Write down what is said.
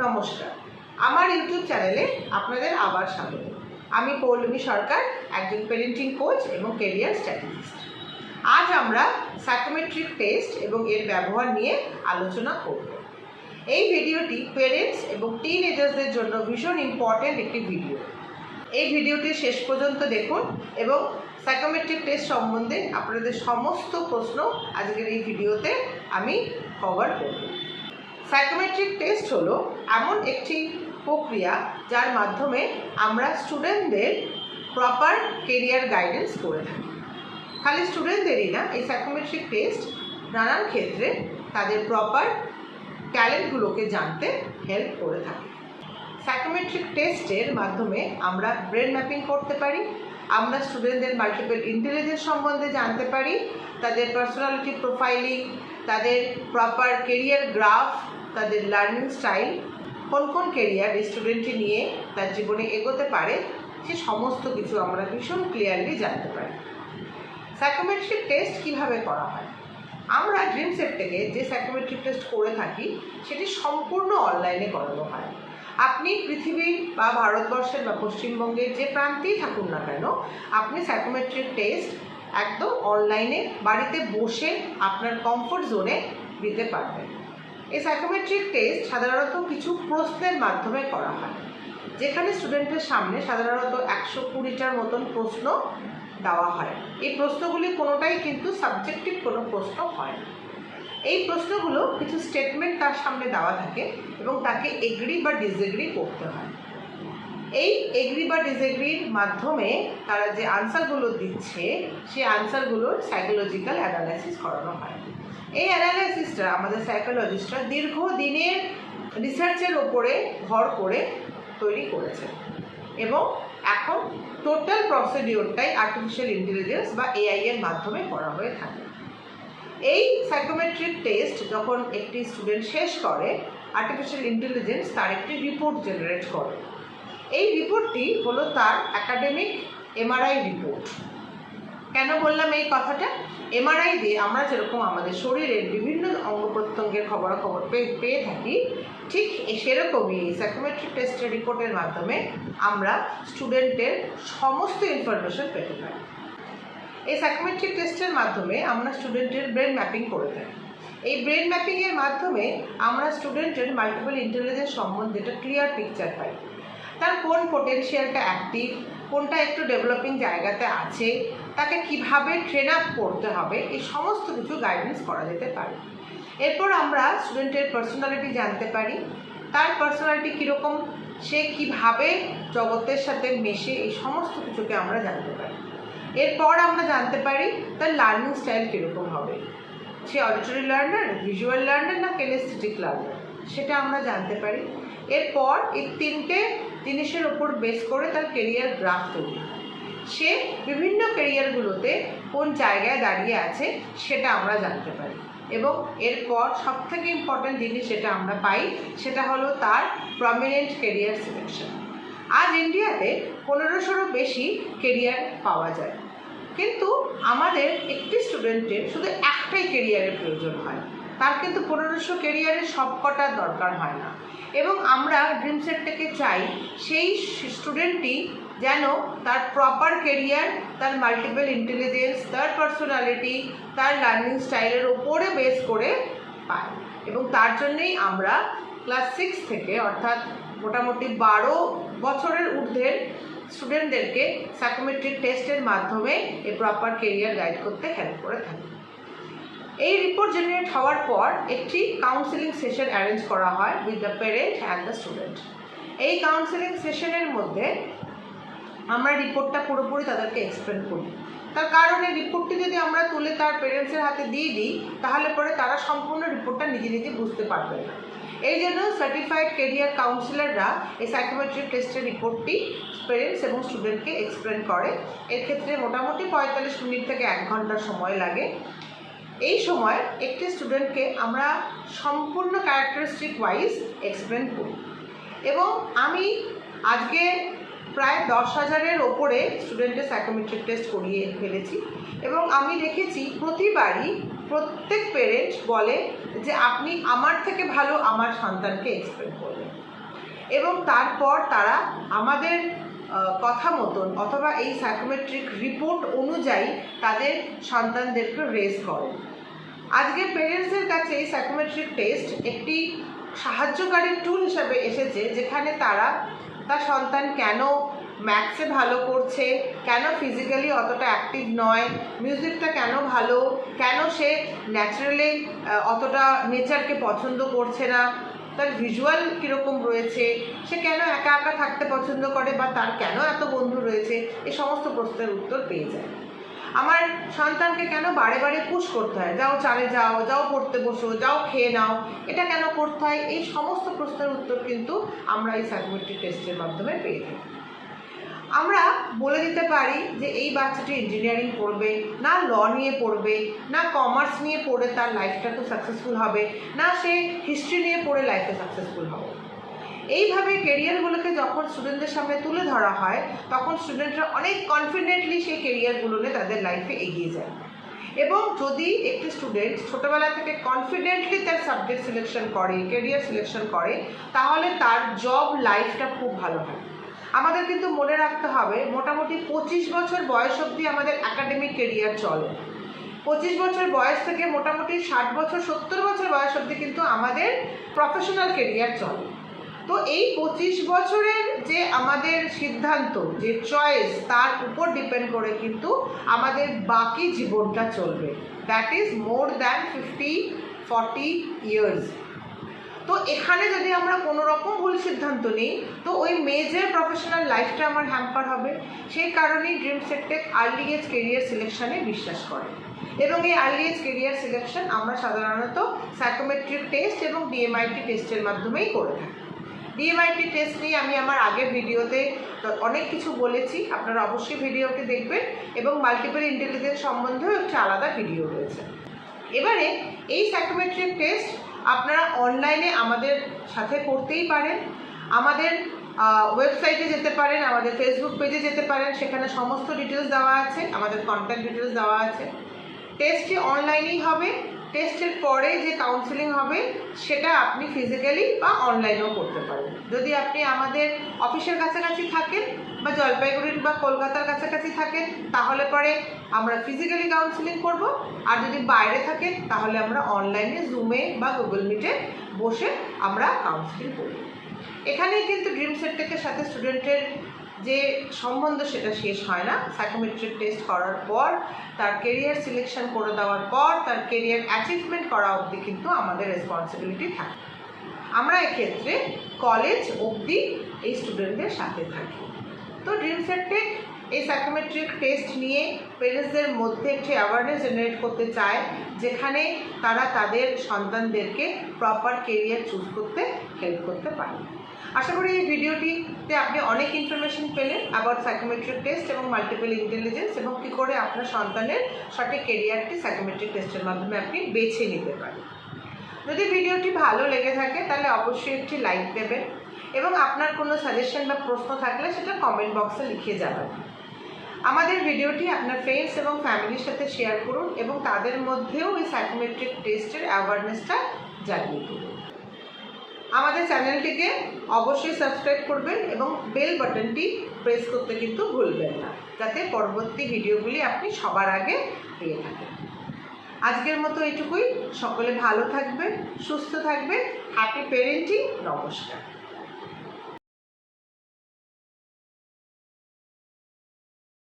নমস্কার। আমার ইউটিউব চ্যানেলে আপনাদের আবার স্বাগত। আমি পৌলমী সরকার, একজন পেরেন্টিং কোচ এবং কেরিয়ার স্ট্র্যাটেজিস্ট আজ আমরা সাইকোমেট্রিক টেস্ট এবং এর ব্যবহার নিয়ে আলোচনা করব। এই ভিডিওটি পেরেন্টস এবং টিন এজার্সদের জন্য ভীষণ ইম্পর্ট্যান্ট একটি ভিডিও এই ভিডিওটি শেষ পর্যন্ত দেখুন এবং সাইকোমেট্রিক টেস্ট সম্বন্ধে আপনাদের সমস্ত প্রশ্ন আজকের এই ভিডিওতে আমি কভার করব। সাইকোমেট্রিক টেস্ট হলো এমন একটি প্রক্রিয়া যার মাধ্যমে আমরা স্টুডেন্টদের প্রপার কেরিয়ার গাইডেন্স করে থাকি। খালি স্টুডেন্টদেরই না, এই সাইকোমেট্রিক টেস্ট নানান ক্ষেত্রে তাদের প্রপার ট্যালেন্টগুলোকে জানতে হেল্প করে থাকে। সাইকোমেট্রিক টেস্টের মাধ্যমে আমরা ব্রেন ম্যাপিং করতে পারি, আমরা স্টুডেন্টদের মাল্টিপল ইন্টেলিজেন্স সম্বন্ধে জানতে পারি, তাদের পার্সোনালিটি প্রোফাইলিং তাদের প্রপার কেরিয়ার গ্রাফ তাদের লার্নিং স্টাইল কোন কোন কেরিয়ার স্টুডেন্টটি নিয়ে তার জীবনে এগোতে পারে, সে সমস্ত কিছু আমরা ভীষণ ক্লিয়ারলি জানতে পারি। সাইকোমেট্রিক টেস্ট কীভাবে করা হয়? আমরা ড্রিম সেট থেকে যে সাইকোমেট্রিক টেস্ট করে থাকি, সেটি সম্পূর্ণ অনলাইনে করানো হয়। আপনি পৃথিবীর বা ভারতবর্ষের বা পশ্চিমবঙ্গের যে প্রান্তেই থাকুন না কেন, আপনি সাইকোমেট্রিক টেস্ট একদম অনলাইনে বাড়িতে বসে আপনার কমফোর্ট জোনে দিতে পারবেন। এই সাইকোমেট্রিক টেস্ট সাধারণত কিছু প্রশ্নের মাধ্যমে করা হয়, যেখানে স্টুডেন্টের সামনে সাধারণত একশো কুড়িটার মতন প্রশ্ন দেওয়া হয়। এই প্রশ্নগুলি কোনোটাই কিন্তু সাবজেক্টিভ কোনো প্রশ্ন হয় না। এই প্রশ্নগুলো কিছু স্টেটমেন্ট তার সামনে দেওয়া থাকে এবং তাকে এগ্রি বা ডিসএগ্রি করতে হয়। এই এগ্রি বা ডিসএগ্রির মাধ্যমে তারা যে আনসারগুলো দিচ্ছে, সেই আনসারগুলোর সাইকোলজিক্যাল অ্যানালাইসিস করানো হয়। এই অ্যানালাইসিসটা আমাদের সাইকোলজিস্টরা দীর্ঘদিনের রিসার্চের ওপরে ভর করে তৈরি করেছে। এবং এখন টোটাল প্রসিডিওরটাই আর্টিফিশিয়াল ইন্টেলিজেন্স বা এআই এর মাধ্যমে করা হয়ে থাকে। এই সাইকোমেট্রিক টেস্ট যখন একটি স্টুডেন্ট শেষ করে আর্টিফিশিয়াল ইন্টেলিজেন্স তার একটি রিপোর্ট জেনারেট করে। এই রিপোর্টটি হলো তার একাডেমিক এমআরআই রিপোর্ট কেন বললাম এই কথাটা? এমআরআই দিয়ে আমরা যেরকম আমাদের শরীরের বিভিন্ন অঙ্গ প্রত্যঙ্গের খবরাখবর পেয়ে পেয়ে থাকি, ঠিক সেরকমই এই সাইকোমেট্রিক টেস্টের রিপোর্টের মাধ্যমে আমরা স্টুডেন্টের সমস্ত ইনফরমেশন পেতে পারি। এই সাইকোমেট্রিক টেস্টের মাধ্যমে আমরা স্টুডেন্টের ব্রেন ম্যাপিং করে থাকি। এই ব্রেন ম্যাপিংয়ের মাধ্যমে আমরা স্টুডেন্টের মাল্টিপল ইন্টেলিজেন্স সম্বন্ধে একটা ক্লিয়ার পিকচার পাই। তার কোন পোটেনশিয়ালটা অ্যাক্টিভ কোনটা একটু ডেভেলপিং জায়গাতে আছে, তাকে কীভাবে ট্রেন আপ করতে হবে, এই সমস্ত কিছু গাইডেন্স করা যেতে পারে। এরপর আমরা স্টুডেন্টের পার্সোনালিটি জানতে পারি, তার পার্সোনালিটি কীরকম, সে কীভাবে জগতের সাথে মেশে এই সমস্ত কিছুকে আমরা জানতে পারি। এরপর আমরা জানতে পারি, তার লার্নিং স্টাইল কীরকম হবে। সে অডিটরি লার্নার ভিজুয়াল লার্নার না কেনেস্থেটিক লার্নার সেটা আমরা জানতে পারি। এরপর এই তিনটে জিনিসের ওপর বেস করে তার কেরিয়ার গ্রাফ তৈরি সে বিভিন্ন কেরিয়ারগুলোতে কোন জায়গায় দাঁড়িয়ে আছে সেটা আমরা জানতে পারি। এবং এরপর সবথেকে ইম্পর্ট্যান্ট জিনিস যেটা আমরা পাই সেটা হলো তার প্রমিনেন্ট কেরিয়ার সিলেকশন আজ ইন্ডিয়াতে পনেরোশোরও বেশি কেরিয়ার পাওয়া যায়। কিন্তু আমাদের একটি স্টুডেন্টের শুধু একটাই কেরিয়ারের প্রয়োজন হয়। তার কিন্তু পনেরোশো কেরিয়ারের সবকটার দরকার হয় না। এবং আমরা ড্রিম সেট থেকে চাই সেই স্টুডেন্টটি যেন তার প্রপার কেরিয়ার তার মাল্টিপল ইন্টেলিজেন্স তার পার্সোনালিটি তার লার্নিং স্টাইলের ওপরে বেস করে পায়। এবং তার জন্যেই আমরা ক্লাস সিক্স থেকে অর্থাৎ মোটামুটি বারো বছরের ঊর্ধ্বের স্টুডেন্টদেরকে সাইকোমেট্রিক টেস্টের মাধ্যমে এই প্রপার কেরিয়ার গাইড করতে হেল্প করে থাকি। এই রিপোর্ট জেনারেট হওয়ার পর একটি কাউন্সেলিং সেশন অ্যারেঞ্জ করা হয় with the parent and the student এই কাউন্সেলিং সেশনের মধ্যে আমরা রিপোর্টটা পুরোপুরি তাদেরকে এক্সপ্লেন করি। তার কারণে রিপোর্টটি যদি আমরা তুলে তার পেরেন্টসের হাতে দিয়ে দিই, তাহলে পরে তারা সম্পূর্ণ রিপোর্টটা নিজে নিজে বুঝতে পারবে না। এই জন্য সার্টিফাইড কেরিয়ার কাউন্সিলররা এই সাইকোমেট্রিক টেস্টের রিপোর্টটি পেরেন্টস এবং স্টুডেন্টকে এক্সপ্লেন করে। এর ক্ষেত্রে মোটামুটি পঁয়তাল্লিশ মিনিট থেকে এক ঘণ্টা সময় লাগে। এই সময় একটি স্টুডেন্টকে আমরা সম্পূর্ণ ক্যারেক্টারিস্টিক ওয়াইজ এক্সপ্লেন করি। এবং আমি আজকে প্রায় দশ হাজারের ওপরে স্টুডেন্টের সাইকোমেট্রিক টেস্ট করিয়ে ফেলেছি এবং আমি দেখেছি প্রতিবারই প্রত্যেক পেরেন্ট বলে যে আপনি আমার থেকে ভালো আমার সন্তানকে এক্সপ্লেন করবেন। এবং তারপর তারা আমাদের কথা মতন অথবা এই সাইকোমেট্রিক রিপোর্ট অনুযায়ী তাদের সন্তানদেরকে রেজ করেন আজকে পেরেন্টসদের কাছে এই সাইকোমেট্রিক টেস্ট একটি সাহায্যকারী টুল হিসাবে এসেছে, যেখানে তারা তার সন্তান কেন ম্যাথসে ভালো করছে, কেন ফিজিক্যালি অতটা অ্যাক্টিভ নয় মিউজিকটা কেন ভালো, কেন সে ন্যাচারালি অতটা নেচারকে পছন্দ করছে না তার ভিজুয়াল কীরকম রয়েছে? সে কেন একা একা থাকতে পছন্দ করে বা তার কেন এত বন্ধু রয়েছে? এ সমস্ত প্রশ্নের উত্তর পেয়ে যায়। আমার সন্তানকে কেন বারে বারে পুশ করতে হয়? যাও চালে যাও যাও পড়তে বসো, যাও খেয়ে নাও, এটা কেন করতে হয়? এই সমস্ত প্রশ্নের উত্তর কিন্তু আমরা এই সাইকোমেট্রিক টেস্টের মাধ্যমে পেয়ে থাকি। আমরা বলে দিতে পারি যে এই বাচ্চাটি ইঞ্জিনিয়ারিং পড়বে, না ল নিয়ে পড়বে, না কমার্স নিয়ে পড়ে তার লাইফটা তো সাকসেসফুল হবে, না সে হিস্ট্রি নিয়ে পড়ে লাইফে সাকসেসফুল হবে। এইভাবে কেরিয়ারগুলোকে যখন স্টুডেন্টদের সামনে তুলে ধরা হয়, তখন স্টুডেন্টরা অনেক কনফিডেন্টলি সেই কেরিয়ারগুলো নিয়ে তাদের লাইফে এগিয়ে যায়। এবং যদি একটি স্টুডেন্ট ছোটোবেলা থেকে কনফিডেন্টলি তার সাবজেক্ট সিলেকশন করে কেরিয়ার সিলেকশন করে, তাহলে তার জব লাইফটা খুব ভালো হয়। আমাদের কিন্তু মনে রাখতে হবে, মোটামুটি পঁচিশ বছর বয়স অবধি আমাদের একাডেমিক কেরিয়ার চলে। পঁচিশ বছর বয়স থেকে মোটামুটি ষাট বছর, সত্তর বছর বয়স অবধি কিন্তু আমাদের প্রফেশনাল কেরিয়ার চলে। তো এই পঁচিশ বছরের যে আমাদের সিদ্ধান্ত, যে চয়েস তার উপর ডিপেন্ড করে কিন্তু আমাদের বাকি জীবনটা চলবে। That is more than fifty forty years তো এখানে যদি আমরা কোনো রকম ভুল সিদ্ধান্ত নিই, তো ওই মেজের প্রফেশনাল লাইফটা আমার হ্যাম্পার হবে। সেই কারণেই ড্রিম সেটটেক আর্লি এজ কেরিয়ার সিলেকশানে বিশ্বাস করে। এবং এই আর্লি এজ কেরিয়ার সিলেকশন আমরা সাধারণত সাইকোমেট্রিক টেস্ট এবং ডিএমআইটি টেস্টের মাধ্যমেই করে থাকি। ডিএমআইটি টেস্ট নিয়ে আমি আমার আগের ভিডিওতে অনেক কিছু বলেছি, আপনারা অবশ্যই ভিডিওটি দেখবেন এবং মাল্টিপল ইন্টেলিজেন্স সম্বন্ধেও একটি আলাদা ভিডিও রয়েছে। এবারে এই সাইকোমেট্রিক টেস্ট আপনারা অনলাইনে আমাদের সাথে করতেই পারেন। আমাদের ওয়েবসাইটে যেতে পারেন, আমাদের ফেসবুক পেজে যেতে পারেন, সেখানে সমস্ত ডিটেলস দেওয়া আছে, আমাদের কন্ট্যাক্ট ডিটেলস দেওয়া আছে। টেস্টটি অনলাইনেই হবে। টেস্টের পরে যে কাউন্সেলিং হবে, সেটা আপনি ফিজিক্যালি বা অনলাইনেও করতে পারেন। যদি আপনি আমাদের অফিসের কাছাকাছি থাকেন বা জলপাইগুড়ির বা কলকাতার কাছাকাছি থাকেন, তাহলে পরে আমরা ফিজিক্যালি কাউন্সেলিং করব। আর যদি বাইরে থাকেন, তাহলে আমরা অনলাইনে জুমে বা গুগল মিটে বসে আমরা কাউন্সেলিং করব। এখানেই কিন্তু ড্রিম সেটটেকের সাথে স্টুডেন্টের যে সম্বন্ধ সেটা শেষ হয় না। সাইকোমেট্রিক টেস্ট করার পর, তার কেরিয়ার সিলেকশন করে দেওয়ার পর, তার কেরিয়ার অ্যাচিভমেন্ট করা অবধি কিন্তু আমাদের রেসপন্সিবিলিটি থাকে। আমরা এক্ষেত্রে কলেজ অবধি এই স্টুডেন্টদের সাথে থাকি। তো ড্রিম সেটটেক এই সাইকোমেট্রিক টেস্ট নিয়ে পেরেন্টসদের মধ্যে একটি অ্যাওয়ারনেস জেনারেট করতে চায়, যেখানে তারা তাদের সন্তানদেরকে প্রপার কেরিয়ার চুজ করতে হেল্প করতে পারে। আশা করি এই ভিডিওটিতে আপনি অনেক ইনফরমেশন পেলেন অ্যাবাউট সাইকোমেট্রিক টেস্ট এবং মাল্টিপল ইন্টেলিজেন্স এবং কী করে আপনার সন্তানের সঠিক কেরিয়ারটি সাইকোমেট্রিক টেস্টের মাধ্যমে আপনি বেছে নিতে পারেন। যদি ভিডিওটি ভালো লেগে থাকে, তাহলে অবশ্যই একটি লাইক দেবেন এবং আপনার কোনো সাজেশন বা প্রশ্ন থাকলে সেটা কমেন্ট বক্সে লিখে যাবেন। আমাদের ভিডিওটি আপনার ফ্রেন্ডস এবং ফ্যামিলির সাথে শেয়ার করুন এবং তাদের মধ্যেও এই সাইকোমেট্রিক টেস্টের অ্যাওয়ারনেসটা জানিয়ে দিন আমাদের চ্যানেলটিকে অবশ্যই সাবস্ক্রাইব করবেন এবং বেল বাটনটি প্রেস করতে কিন্তু ভুলবেন না, যাতে পরবর্তী ভিডিওগুলি আপনি সবার আগে পেয়ে থাকেন। আজকের মতো এটুকুই। সকলে ভালো থাকবেন, সুস্থ থাকবেন। হ্যাপি পেরেন্টিং নমস্কার।